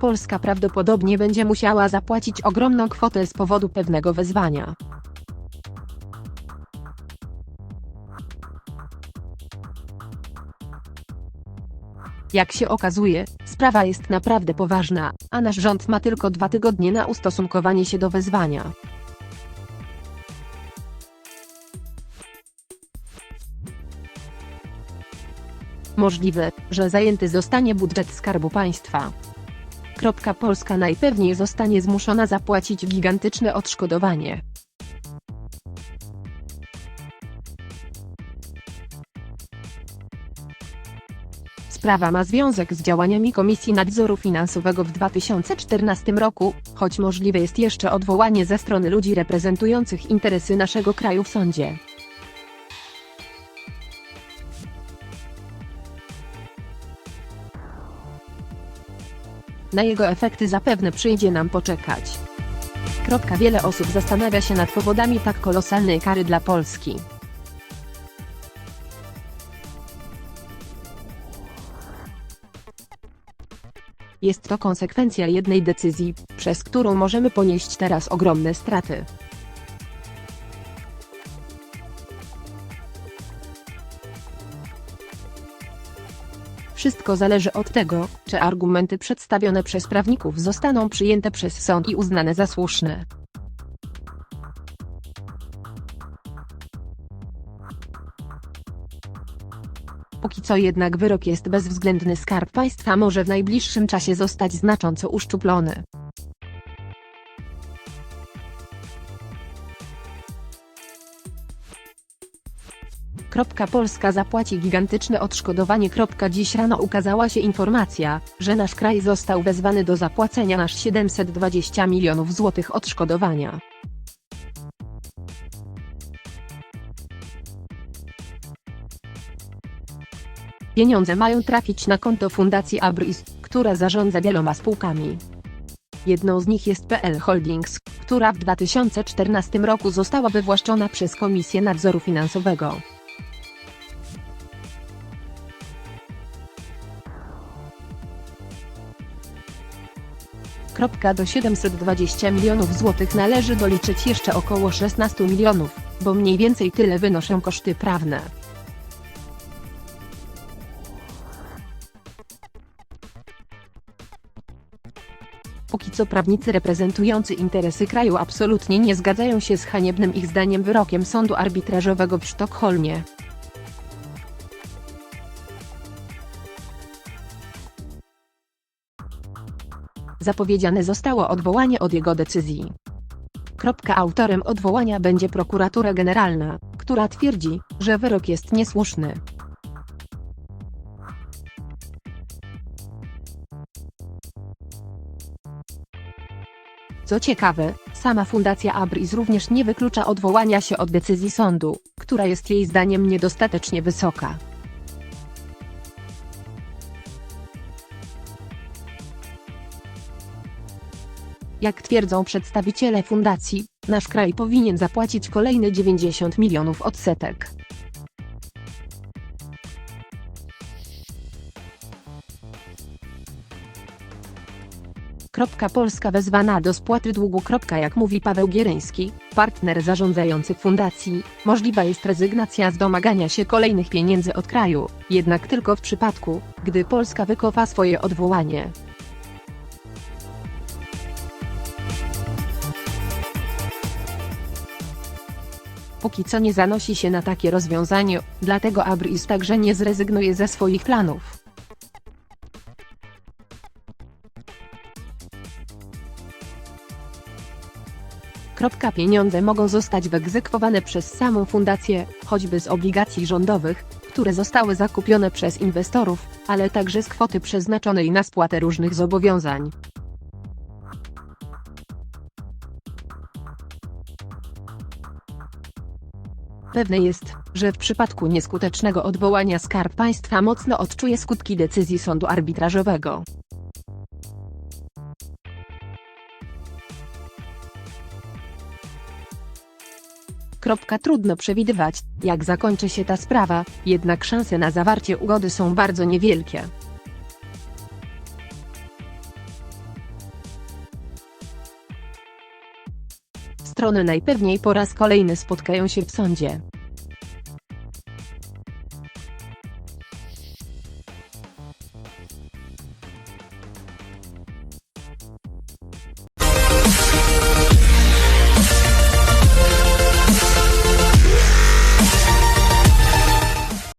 Polska prawdopodobnie będzie musiała zapłacić ogromną kwotę z powodu pewnego wezwania. Jak się okazuje, sprawa jest naprawdę poważna, a nasz rząd ma tylko dwa tygodnie na ustosunkowanie się do wezwania. Możliwe, że zajęty zostanie budżet Skarbu Państwa. Polska najpewniej zostanie zmuszona zapłacić gigantyczne odszkodowanie. Sprawa ma związek z działaniami Komisji Nadzoru Finansowego w 2014 roku, choć możliwe jest jeszcze odwołanie ze strony ludzi reprezentujących interesy naszego kraju w sądzie. Na jego efekty zapewne przyjdzie nam poczekać. Kropka Wiele osób zastanawia się nad powodami tak kolosalnej kary dla Polski. Jest to konsekwencja jednej decyzji, przez którą możemy ponieść teraz ogromne straty. Wszystko zależy od tego, czy argumenty przedstawione przez prawników zostaną przyjęte przez sąd i uznane za słuszne. Póki co jednak wyrok jest bezwzględny Skarb Państwa może w najbliższym czasie zostać znacząco uszczuplony. Polska zapłaci gigantyczne odszkodowanie. Dziś rano ukazała się informacja, że nasz kraj został wezwany do zapłacenia aż 720 milionów złotych odszkodowania. Pieniądze mają trafić na konto Fundacji Abris, która zarządza wieloma spółkami. Jedną z nich jest PL Holdings, która w 2014 roku została wywłaszczona przez Komisję Nadzoru Finansowego. Do 720 milionów złotych należy doliczyć jeszcze około 16 milionów, bo mniej więcej tyle wynoszą koszty prawne. Póki co prawnicy reprezentujący interesy kraju absolutnie nie zgadzają się z haniebnym ich zdaniem wyrokiem sądu arbitrażowego w Sztokholmie. Zapowiedziane zostało odwołanie od jego decyzji. Kropka Autorem odwołania będzie prokuratura generalna, która twierdzi, że wyrok jest niesłuszny. Co ciekawe, sama Fundacja Abris również nie wyklucza odwołania się od decyzji sądu, która jest jej zdaniem niedostatecznie wysoka. Jak twierdzą przedstawiciele fundacji, nasz kraj powinien zapłacić kolejne 90 milionów odsetek. Polska wezwana do spłaty długu. Jak mówi Paweł Giereński, partner zarządzający fundacji, możliwa jest rezygnacja z domagania się kolejnych pieniędzy od kraju, jednak tylko w przypadku, gdy Polska wycofa swoje odwołanie. Póki co nie zanosi się na takie rozwiązanie, dlatego Abris także nie zrezygnuje ze swoich planów. Kropka Pieniądze mogą zostać wyegzekwowane przez samą fundację, choćby z obligacji rządowych, które zostały zakupione przez inwestorów, ale także z kwoty przeznaczonej na spłatę różnych zobowiązań. Pewne jest, że w przypadku nieskutecznego odwołania Skarb Państwa mocno odczuje skutki decyzji sądu arbitrażowego. Kropka trudno przewidywać, jak zakończy się ta sprawa, jednak szanse na zawarcie ugody są bardzo niewielkie. Strony najpewniej po raz kolejny spotkają się w sądzie.